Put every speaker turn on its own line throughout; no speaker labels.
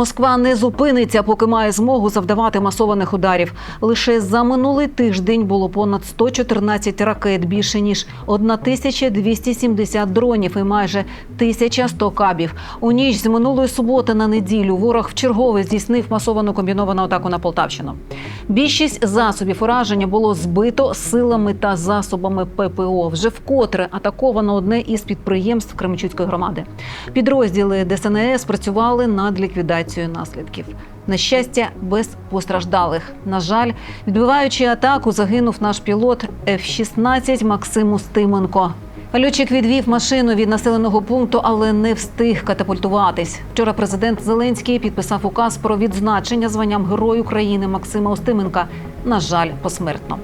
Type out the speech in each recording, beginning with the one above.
Москва не зупиниться, поки має змогу завдавати масованих ударів. Лише за минулий тиждень було понад 114 ракет, більше ніж 1270 дронів і майже 1100 кабів. У ніч з минулої суботи на неділю ворог вчергове здійснив масовану комбіновану атаку на Полтавщину. Більшість засобів ураження було збито силами та засобами ППО. Вже вкотре атаковано одне із підприємств Кременчуцької громади. Підрозділи ДСНС працювали над ліквідацією наслідків. На щастя, без постраждалих. На жаль, відбиваючи атаку, загинув наш пілот F-16 Максим Устименко. Льотчик відвів машину від населеного пункту, але не встиг катапультуватись. Вчора президент Зеленський підписав указ про відзначення званням Герой України Максима Устименка. На жаль, посмертно.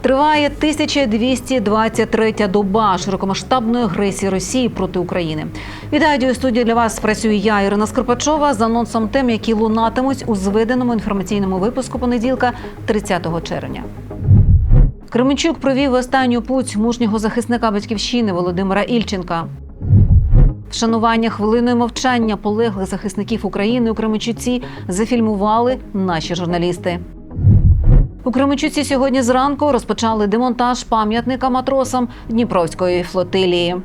Триває 1223 доба широкомасштабної агресії Росії проти України. Від радіостудії для вас працюю я, Ірина Скрипачова, з анонсом тем, які лунатимуть у зведеному інформаційному випуску понеділка, 30 червня. Кременчук провів останню путь мужнього захисника батьківщини Володимира Ільченка. Вшанування хвилиною мовчання полеглих захисників України у Кременчуці зафільмували наші журналісти. У Кременчуці сьогодні зранку розпочали демонтаж пам'ятника матросам Дніпровської флотилії.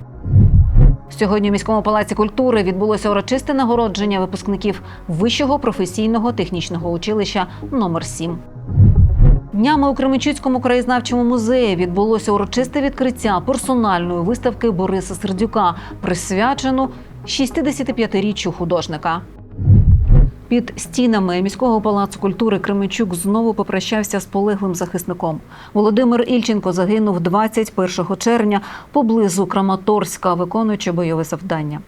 Сьогодні у міському палаці культури відбулося урочисте нагородження випускників Вищого професійного технічного училища номер 7 Днями у Кременчуцькому краєзнавчому музеї відбулося урочисте відкриття персональної виставки Бориса Сердюка, присвячену 65-річчю художника. Під стінами міського палацу культури Кременчук знову попрощався з полеглим захисником. Володимир Ільченко загинув 21 червня поблизу Краматорська, виконуючи бойове завдання.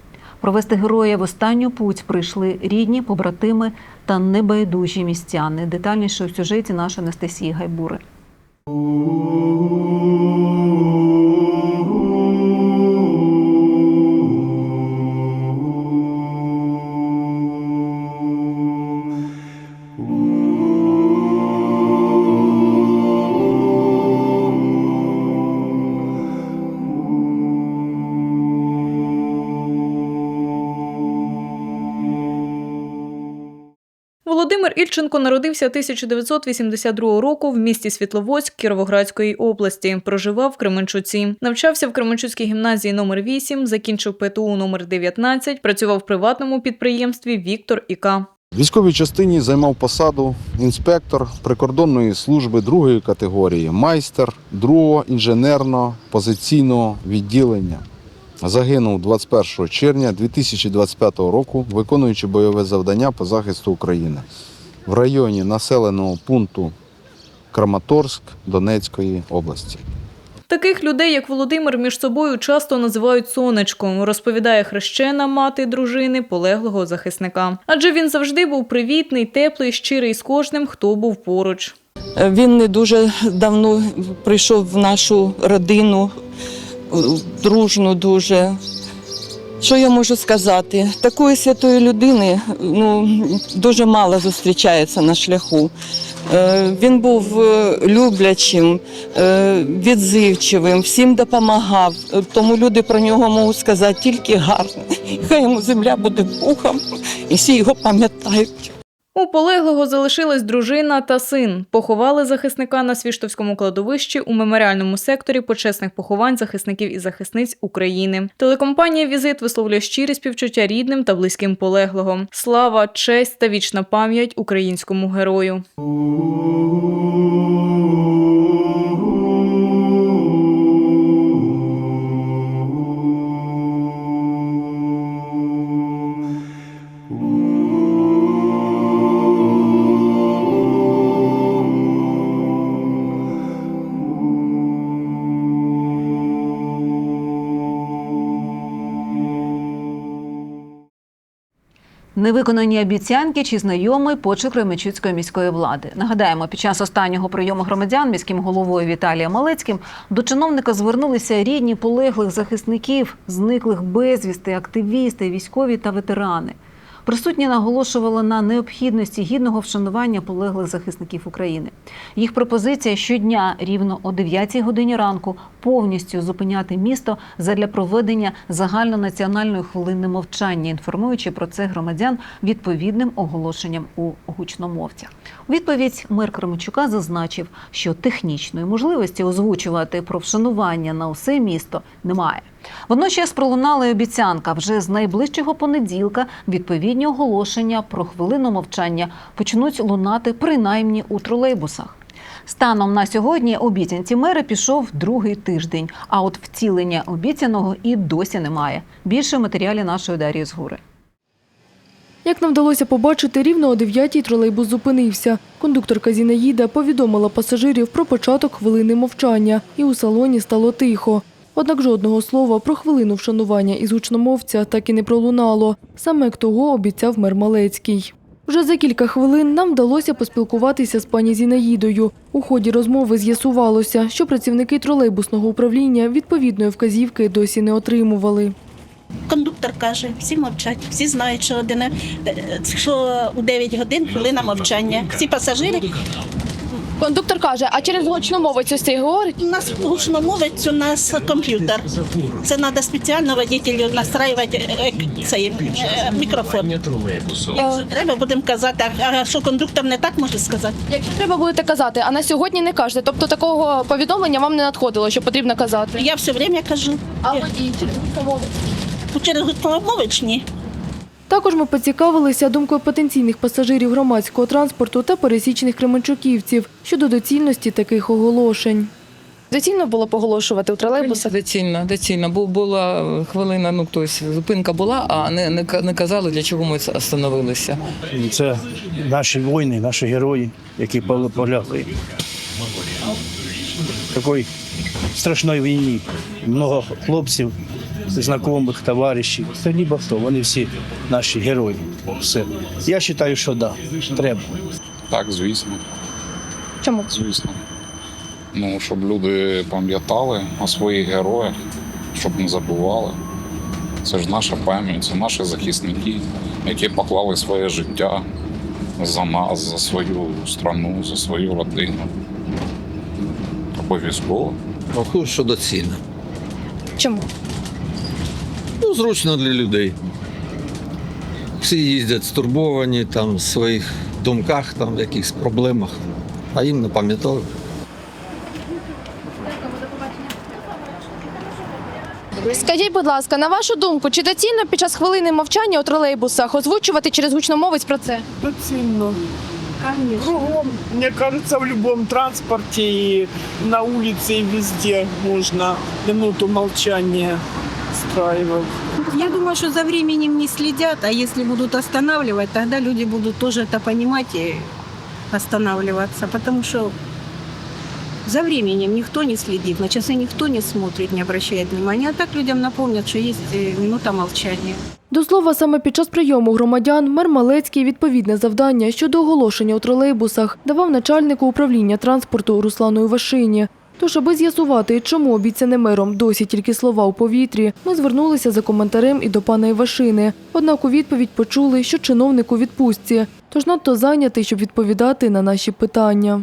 Провести героя в останню путь прийшли рідні, побратими та небайдужі містяни. Детальніше у сюжеті нашої Анастасії Гайбури.
Ільченко народився 1982 року в місті Світловодськ Кіровоградської області. Проживав в Кременчуці. Навчався в Кременчуцькій гімназії номер 8 закінчив ПТУ номер 19 працював в приватному підприємстві Віктор Іка.
В військовій частині займав посаду інспектор прикордонної служби другої категорії, майстер другого інженерно-позиційного відділення. Загинув 21 червня 2025 року, виконуючи бойове завдання по захисту України в районі населеного пункту Краматорськ Донецької області.
Таких людей, як Володимир, між собою часто називають сонечком, розповідає хрещена мати дружини полеглого захисника. Адже він завжди був привітний, теплий, щирий з кожним, хто був поруч.
Він не дуже давно прийшов в нашу родину, дружну дуже. Що я можу сказати? Такої святої людини ну, дуже мало зустрічається на шляху. Е, Він був е, люблячим, е, відзивчивим, всім допомагав. Тому люди про нього можуть сказати тільки гарно. Хай йому земля буде пухом, і всі його пам'ятають.
У полеглого залишилась дружина та син. Поховали захисника на Свіштовському кладовищі у меморіальному секторі почесних поховань захисників і захисниць України. Телекомпанія Візит висловлює щирі співчуття рідним та близьким полеглого. Слава, честь та вічна пам'ять українському герою.
Невиконані обіцянки чи знайомий почерк Кременчуцької міської влади. Нагадаємо, під час останнього прийому громадян міським головою Віталієм Малецьким до чиновника звернулися рідні полеглих захисників, зниклих безвісти, активісти, військові та ветерани. Присутні наголошували на необхідності гідного вшанування полеглих захисників України. Їх пропозиція щодня рівно о 9 годині ранку повністю зупиняти місто задля проведення загальнонаціональної хвилини мовчання, інформуючи про це громадян відповідним оголошенням у гучномовцях. У відповідь мер Кременчука зазначив, що технічної можливості озвучувати про вшанування на усе місто немає. Водночас пролунала й обіцянка вже з найближчого понеділка відповідні оголошення про хвилину мовчання почнуть лунати принаймні у тролейбусах. Станом на сьогодні обіцянці мера пішов другий тиждень, а от втілення обіцяного і досі немає. Більше в матеріалі нашої Дар'ї Згури.
Як нам вдалося побачити, рівно о 9-й тролейбус зупинився. Кондукторка Зінаїда повідомила пасажирів про початок хвилини мовчання, і у салоні стало тихо. Однак жодного слова про хвилину вшанування із гучномовця так і не пролунало, саме як того обіцяв мер Малецький. Вже за кілька хвилин нам вдалося поспілкуватися з пані Зінаїдою. У ході розмови з'ясувалося, що працівники тролейбусного управління відповідної вказівки досі не отримували.
Кондуктор каже, всі мовчать, всі знають, що, один, е, що у 9 годин хвилина мовчання. Всі пасажири
Кондуктор каже, а через гучномовець ось цей говорить?
у нас гучномовець, у нас комп'ютер. Це треба спеціально водителю настраювати е, цей е, мікрофон. Якщо треба, будемо казати, а а що кондуктор не так може сказати?
Якщо треба будете казати, а на сьогодні не кажете. Тобто такого повідомлення вам не надходило, що потрібно казати.
Я все время кажу.
А водій через гучномовець?
Через гучномовець ні.
Також ми поцікавилися думкою потенційних пасажирів громадського транспорту та пересічних кременчуківців щодо доцільності таких оголошень.
Доцільно було поголошувати у тролейбусах?
Доцільно, доцільно. Бу- Була хвилина, ну тобто зупинка була, а не, не, ка- не казали, для чого ми остановилися.
Це наші воїни, наші герої, які пол- полягли. В такій страшній війні. Много хлопців, знайомих, товаришів. Це ніби хто, вони всі наші герої. Все. Я вважаю, що так, да, треба.
Так, звісно,
Чому?
звісно. Ну, щоб люди пам'ятали о своїх героях, щоб не забували. Це ж наша пам'ять, це наші захисники, які поклали своє життя за нас, за свою страну, за свою родину. Обов'язково.
Рахую, що доцільно.
Чому?
Ну, зручно для людей. Всі їздять стурбовані там в своїх думках, там, в якихось проблемах, а їм не пам'ятали.
Скажіть, будь ласка, на вашу думку, чи доцільно під час хвилини мовчання у тролейбусах озвучувати через гучномовець про це?
Доцільно. Кругом, мне кажется, в любом транспорте и на улице и везде можно минуту молчания устраивать.
Я думаю, что за временем не следят, а если будут останавливать, тогда люди будут тоже это понимать и останавливаться, потому что за временем никто не следит, на часы никто не смотрит, не обращает внимания, а так людям напомнят, что есть э, минута молчания.
До слова, саме під час прийому громадян мер Малецький відповідне завдання щодо оголошення у тролейбусах давав начальнику управління транспорту Руслану Івашині. Тож, аби з'ясувати, чому обіцяне мером досі тільки слова у повітрі, ми звернулися за коментарем і до пана Івашини. Однак у відповідь почули, що чиновник у відпустці, тож надто зайнятий, щоб відповідати на наші питання.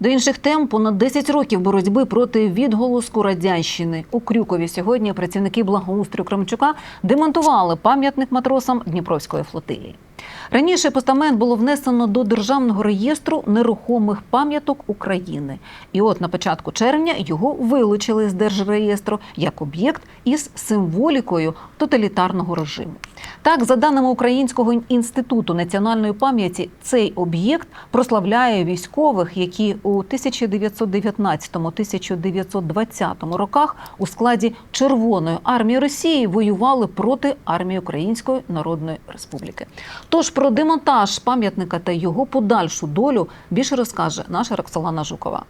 До інших тем понад 10 років боротьби проти відголоску радянщини у Крюкові. Сьогодні працівники благоустрою Кремчука демонтували пам'ятник матросам Дніпровської флотилії. Раніше постамент було внесено до державного реєстру нерухомих пам'яток України. І от на початку червня його вилучили з держреєстру як об'єкт із символікою тоталітарного режиму. Так, за даними Українського інституту національної пам'яті, цей об'єкт прославляє військових, які у 1919-1920 роках у складі Червоної армії Росії воювали проти армії Української Народної Республіки. Тож про демонтаж пам'ятника та його подальшу долю більше розкаже наша Роксолана Жукова.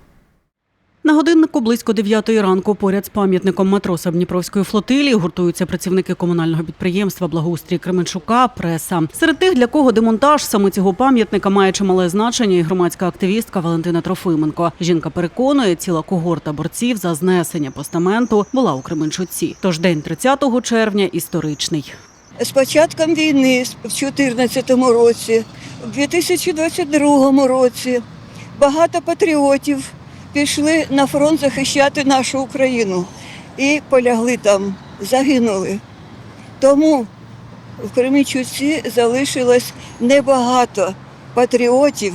На годиннику близько 9 ранку поряд з пам'ятником матросам Дніпровської флотилії гуртуються працівники комунального підприємства Благоустрій Кременчука, преса. Серед тих, для кого демонтаж саме цього пам'ятника має чимале значення, і громадська активістка Валентина Трофименко. Жінка переконує, ціла когорта борців за знесення постаменту була у Кременчуці. Тож день 30 червня історичний.
з початком війни в 2014 році, в 2022 році багато патріотів пішли на фронт захищати нашу Україну і полягли там, загинули. Тому в Кременчуці залишилось небагато патріотів,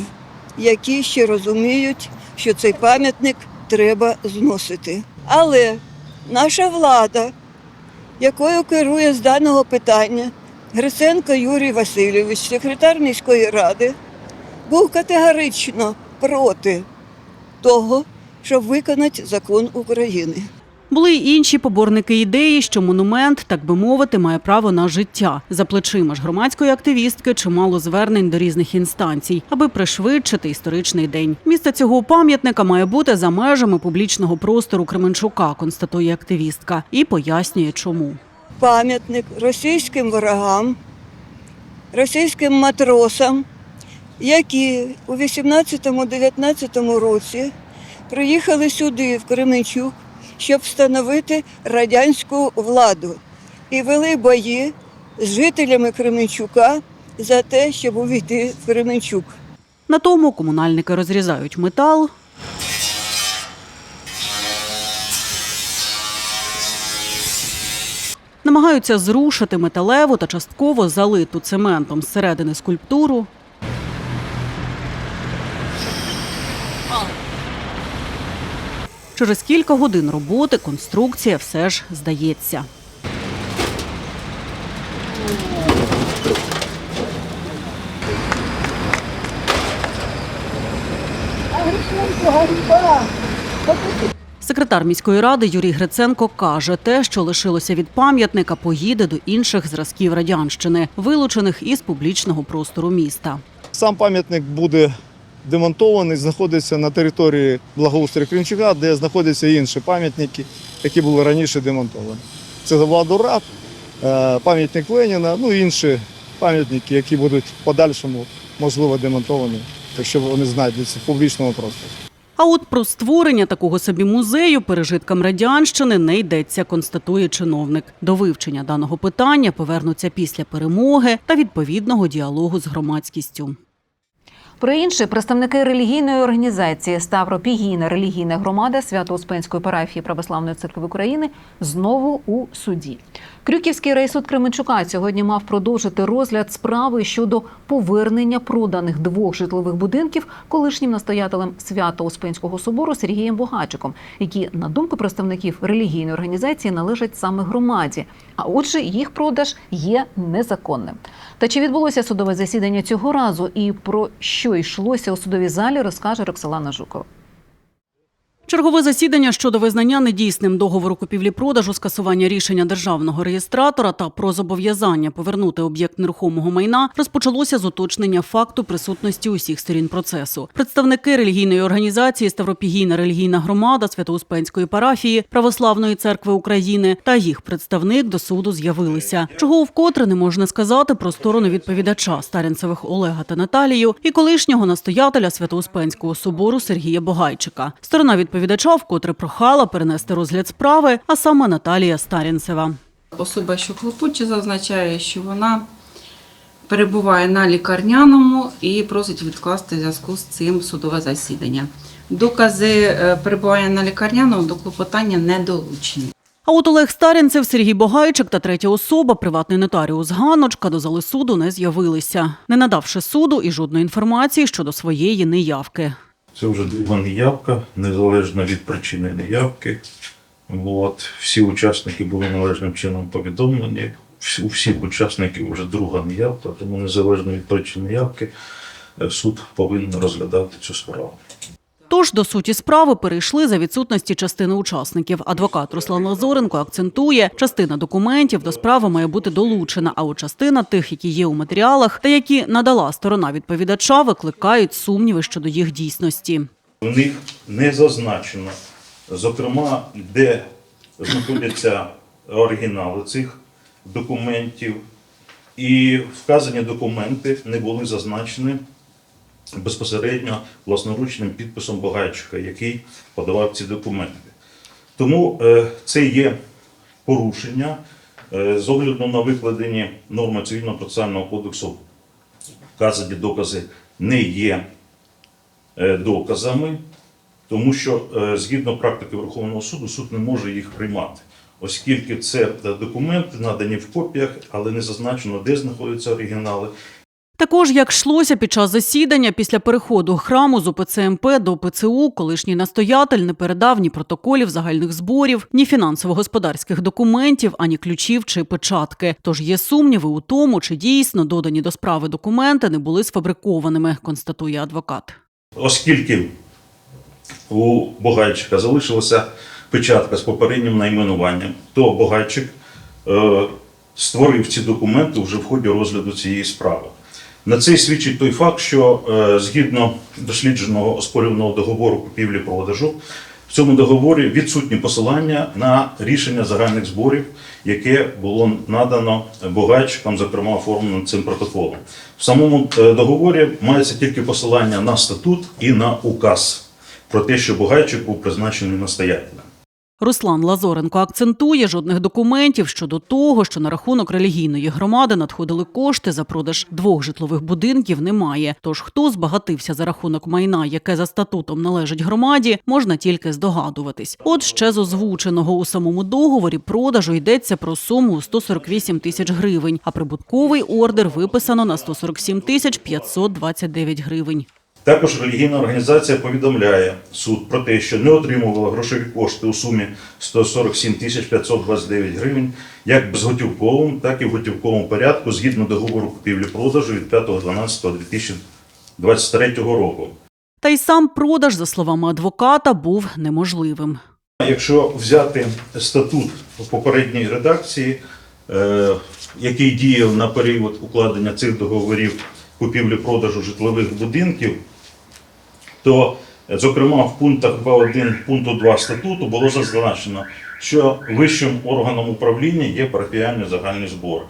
які ще розуміють, що цей пам'ятник треба зносити. Але наша влада, якою керує з даного питання Гриценко Юрій Васильович, секретар міської ради, був категорично проти того, щоб виконати закон України.
Були й інші поборники ідеї, що монумент, так би мовити, має право на життя. За плечима ж громадської активістки чимало звернень до різних інстанцій, аби пришвидшити історичний день. Місце цього пам'ятника має бути за межами публічного простору Кременчука, констатує активістка, і пояснює, чому.
пам'ятник російським ворогам, російським матросам, які у 18-19 році приїхали сюди, в Кременчук, щоб встановити радянську владу і вели бої з жителями Кременчука за те, щоб увійти в Кременчук.
На тому комунальники розрізають метал. Намагаються зрушити металеву та частково залиту цементом зсередини скульптуру. Через кілька годин роботи конструкція все ж здається. Секретар міської ради Юрій Гриценко каже, те, що лишилося від пам'ятника, поїде до інших зразків радянщини, вилучених із публічного простору міста.
Сам пам'ятник буде демонтований, знаходиться на території благоустрою Кримчука, де знаходяться інші пам'ятники, які були раніше демонтовані. Це Владурат, е, пам'ятник Леніна, ну і інші пам'ятники, які будуть в подальшому можливо демонтовані, якщо вони знайдуться в публічному просторі.
А от про створення такого собі музею пережиткам радянщини не йдеться, констатує чиновник. До вивчення даного питання повернуться після перемоги та відповідного діалогу з громадськістю.
Про інше представники релігійної організації Ставропігійна релігійна громада Свято-Успенської парафії Православної церкви України знову у суді. Крюківський райсуд Кременчука сьогодні мав продовжити розгляд справи щодо повернення проданих двох житлових будинків колишнім настоятелем Свято-Успенського собору Сергієм Богачиком, які, на думку представників релігійної організації, належать саме громаді. А отже, їх продаж є незаконним. Та чи відбулося судове засідання цього разу і про що йшлося у судовій залі, розкаже Роксолана Жукова.
Чергове засідання щодо визнання недійсним договору купівлі-продажу, скасування рішення державного реєстратора та про зобов'язання повернути об'єкт нерухомого майна розпочалося з уточнення факту присутності усіх сторін процесу. Представники релігійної організації Ставропігійна релігійна громада Свято-Успенської парафії Православної церкви України та їх представник до суду з'явилися. Чого вкотре не можна сказати про сторону відповідача Старінцевих Олега та Наталію і колишнього настоятеля Свято-Успенського собору Сергія Богайчика. Сторона відповідача вкотре прохала перенести розгляд справи, а саме Наталія Старінцева.
Особа, що клопоче, зазначає, що вона перебуває на лікарняному і просить відкласти в зв'язку з цим судове засідання. Докази е, перебування на лікарняному до клопотання не долучені.
А от Олег Старінцев, Сергій Богайчик та третя особа, приватний нотаріус Ганочка, до зали суду не з'явилися, не надавши суду і жодної інформації щодо своєї неявки.
Це вже друга неявка, незалежно від причини неявки. От, всі учасники були належним чином повідомлені. У всіх учасників вже друга неявка, тому незалежно від причини неявки е, суд повинен розглядати цю справу.
Тож до суті справи перейшли за відсутності частини учасників. Адвокат Руслан Лазоренко акцентує, частина документів до справи має бути долучена, а от частина тих, які є у матеріалах та які надала сторона відповідача, викликають сумніви щодо їх дійсності.
У них не зазначено, зокрема, де знаходяться оригінали цих документів, і вказані документи не були зазначені безпосередньо власноручним підписом Богайчика, який подавав ці документи. Тому е, це є порушення Е, З огляду на викладені норми цивільного процесуального кодексу, вказані докази не є е, доказами, тому що згідно практики Верховного суду суд не може їх приймати, оскільки це документи надані в копіях, але не зазначено, де знаходяться оригінали,
Також, як йшлося під час засідання після переходу храму з ОПЦМП до ПЦУ, колишній настоятель не передав ні протоколів загальних зборів, ні фінансово-господарських документів, ані ключів чи печатки. Тож є сумніви у тому, чи дійсно додані до справи документи не були сфабрикованими, констатує адвокат.
оскільки у Богайчика залишилася печатка з попереднім найменуванням, то Богайчик е, створив ці документи вже в ході розгляду цієї справи. На це свідчить той факт, що е, згідно дослідженого оспорюваного договору купівлі-продажу, в цьому договорі відсутні посилання на рішення загальних зборів, яке було надано Богайчикам, зокрема оформлено цим протоколом. В самому е, договорі мається тільки посилання на статут і на указ про те, що Бугайчик був призначений настоятелем.
Руслан Лазоренко акцентує жодних документів щодо того, що на рахунок релігійної громади надходили кошти за продаж двох житлових будинків. Немає. Тож хто збагатився за рахунок майна, яке за статутом належить громаді, можна тільки здогадуватись. От ще з озвученого у самому договорі продажу йдеться про суму у 148 тисяч гривень, а прибутковий ордер виписано на 147 тисяч 529 гривень.
Також релігійна організація повідомляє суд про те, що не отримувала грошові кошти у сумі 147 тисяч 529 гривень як безготівковому, так і в готівковому порядку згідно договору купівлі-продажу від 5.12.2023 року.
Та й сам продаж, за словами адвоката, був неможливим.
Якщо взяти статут у попередній редакції, е, який діяв на період укладення цих договорів купівлі-продажу житлових будинків, то, зокрема, в пунктах 2.1 пункту 2 статуту було зазначено, що вищим органом управління є парафіальні загальні збори.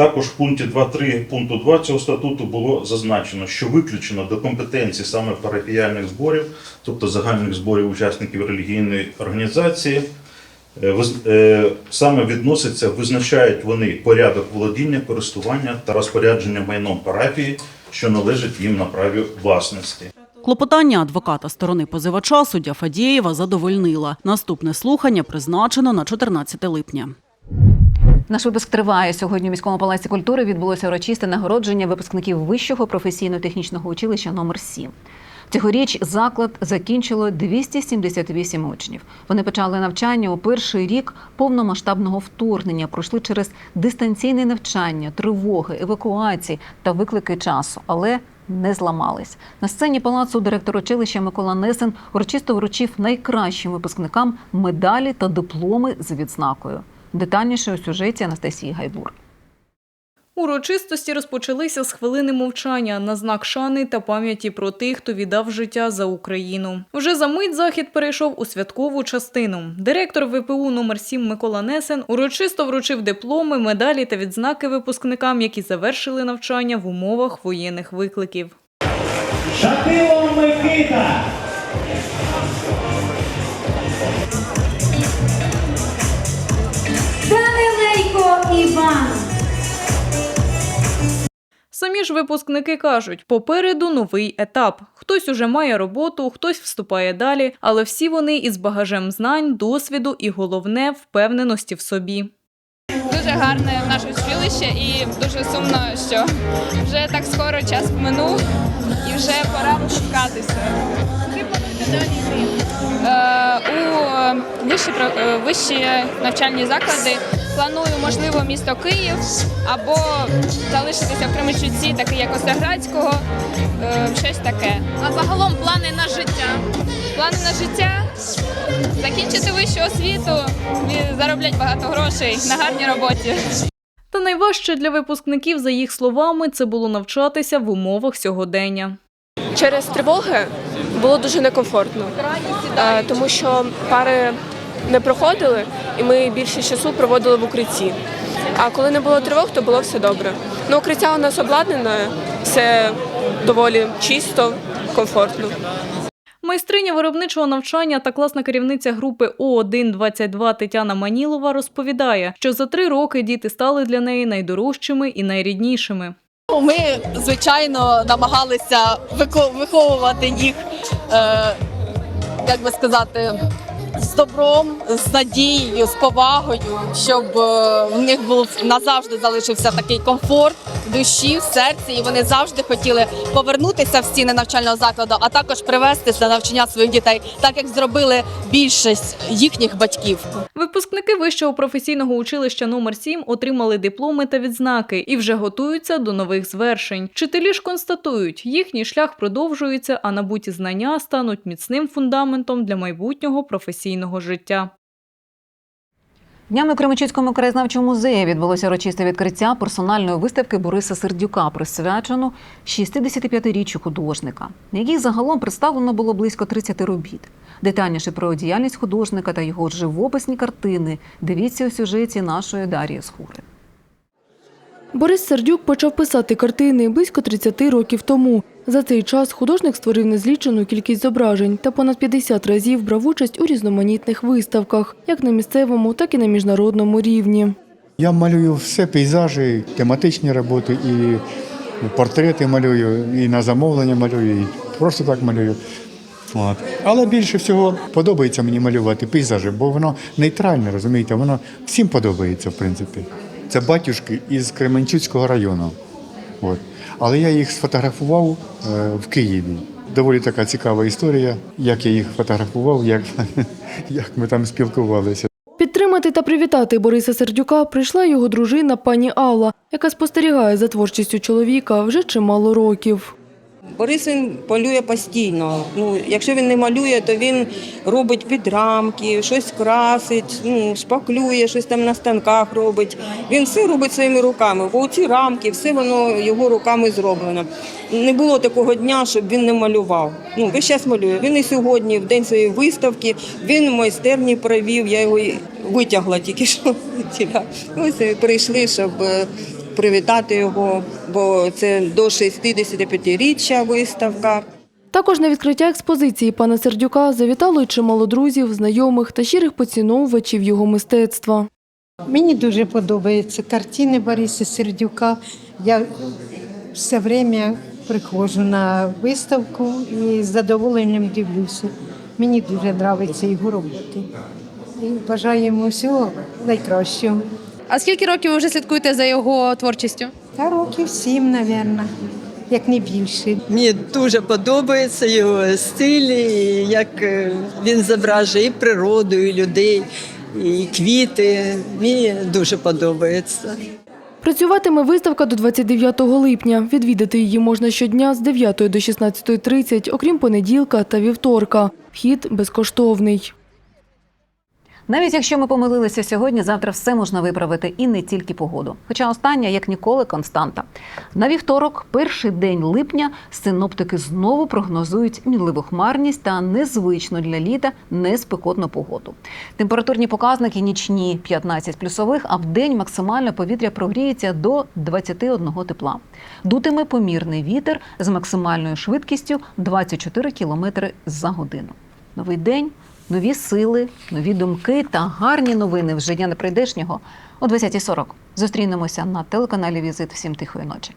Також в пункті 2.3 пункту 2 цього статуту було зазначено, що виключено до компетенції саме парафіяльних зборів, тобто загальних зборів учасників релігійної організації, е, е, саме відноситься, визначають вони порядок володіння, користування та розпорядження майном парафії, що належить їм на праві власності.
Клопотання адвоката сторони позивача суддя Фадієва задовольнила. Наступне слухання призначено на 14 липня.
Наш випуск триває. Сьогодні у міському палаці культури відбулося урочисте нагородження випускників вищого професійно-технічного училища номер 7 Цьогоріч заклад закінчило 278 учнів. Вони почали навчання у перший рік повномасштабного вторгнення, пройшли через дистанційне навчання, тривоги, евакуації та виклики часу, але не зламались. На сцені палацу директор училища Микола Несен урочисто вручив найкращим випускникам медалі та дипломи з відзнакою. Детальніше у сюжеті Анастасії Гайбур.
Урочистості розпочалися з хвилини мовчання на знак шани та пам'яті про тих, хто віддав життя за Україну. Вже за мить захід перейшов у святкову частину. Директор ВПУ номер 7 Микола Несен урочисто вручив дипломи, медалі та відзнаки випускникам, які завершили навчання в умовах воєнних викликів.
Шатило Микита.
Даниленко Іван.
Самі ж випускники кажуть, попереду новий етап. Хтось уже має роботу, хтось вступає далі, але всі вони із багажем знань, досвіду і головне впевненості в собі.
Дуже гарне наше училище і дуже сумно, що вже так скоро час минув і вже пора далі йти? У вищі, е, вищі навчальні заклади планую, можливо, місто Київ або залишитися в Кременчуці, такий як Осяградського, е, щось таке. А загалом плани на життя? Плани на життя закінчити вищу освіту і заробляти багато грошей на гарній роботі.
Та найважче для випускників, за їх словами, це було навчатися в умовах сьогодення.
Через тривоги було дуже некомфортно, е, тому що пари не проходили, і ми більше часу проводили в укритті. А коли не було тривог, то було все добре. Ну, укриття у нас обладнане, все доволі чисто, комфортно.
Майстриня виробничого навчання та класна керівниця групи О1-22 Тетяна Манілова розповідає, що за три роки діти стали для неї найдорожчими і найріднішими.
Ми, звичайно, намагалися виховувати їх, е, як би сказати, з добром, з надією, з повагою, щоб е, в них був назавжди залишився такий комфорт в душі, в серці, і вони завжди хотіли повернутися в стіни навчального закладу, а також привести для навчання своїх дітей, так як зробили більшість їхніх батьків.
Випускники вищого професійного училища номер 7 отримали дипломи та відзнаки і вже готуються до нових звершень. Вчителі ж констатують, їхній шлях продовжується, а набуті знання стануть міцним фундаментом для майбутнього професійного життя.
Днями у Кременчуцькому краєзнавчому музеї відбулося урочисте відкриття персональної виставки Бориса Сердюка, присвячену 65-річчю художника, на якій загалом представлено було близько 30 робіт. Детальніше про діяльність художника та його живописні картини дивіться у сюжеті нашої Дар'ї Схури.
Борис Сердюк почав писати картини близько 30 років тому. За цей час художник створив незлічену кількість зображень та понад 50 разів брав участь у різноманітних виставках, як на місцевому, так і на міжнародному рівні.
Я малюю все пейзажі, тематичні роботи, і портрети малюю, і на замовлення малюю, і просто так малюю. От. Але більше всього подобається мені малювати пейзажі, бо воно нейтральне, розумієте, воно всім подобається, в принципі. Це батюшки із Кременчуцького району. От. Але я їх сфотографував е, в Києві. Доволі така цікава історія, як я їх фотографував, як, як ми там спілкувалися.
Підтримати та привітати Бориса Сердюка прийшла його дружина пані Алла, яка спостерігає за творчістю чоловіка вже чимало років.
Борис він полює постійно. Ну, якщо він не малює, то він робить підрамки, щось красить, ну, шпаклює, щось там на станках робить. Він все робить своїми руками, бо ці рамки, все воно його руками зроблено. Не було такого дня, щоб він не малював. Ну, весь час малює. Він і сьогодні, в день своєї виставки, він в майстерні провів, я його витягла тільки що. Ось прийшли, щоб е, привітати його, бо це до 65-річчя виставка.
Також на відкриття експозиції пана Сердюка завітало й чимало друзів, знайомих та щирих поціновувачів його мистецтва.
Мені дуже подобаються картини Бориса Сердюка. Я все время приходжу на виставку і з задоволенням дивлюся. Мені дуже подобаються його роботи. І бажаю йому всього найкращого.
А скільки років ви вже слідкуєте за його творчістю?
Та років сім, мабуть, як не більше.
Мені дуже подобається його стиль, і як е, він зображує і природу, і людей, і квіти. Мені дуже подобається.
Працюватиме виставка до 29 липня. Відвідати її можна щодня з 9 до 16.30, окрім понеділка та вівторка. Вхід безкоштовний.
Навіть якщо ми помилилися сьогодні, завтра все можна виправити і не тільки погоду. Хоча остання, як ніколи, константа. На вівторок, перший день липня, синоптики знову прогнозують мінливу хмарність та незвичну для літа неспекотну погоду. Температурні показники нічні 15 плюсових, а в день максимально повітря прогріється до 21 тепла. Дутиме помірний вітер з максимальною швидкістю 24 км за годину. Новий день нові сили, нові думки та гарні новини в життя неприйдешнього о 20.40. Зустрінемося на телеканалі Візит. Всім тихої ночі.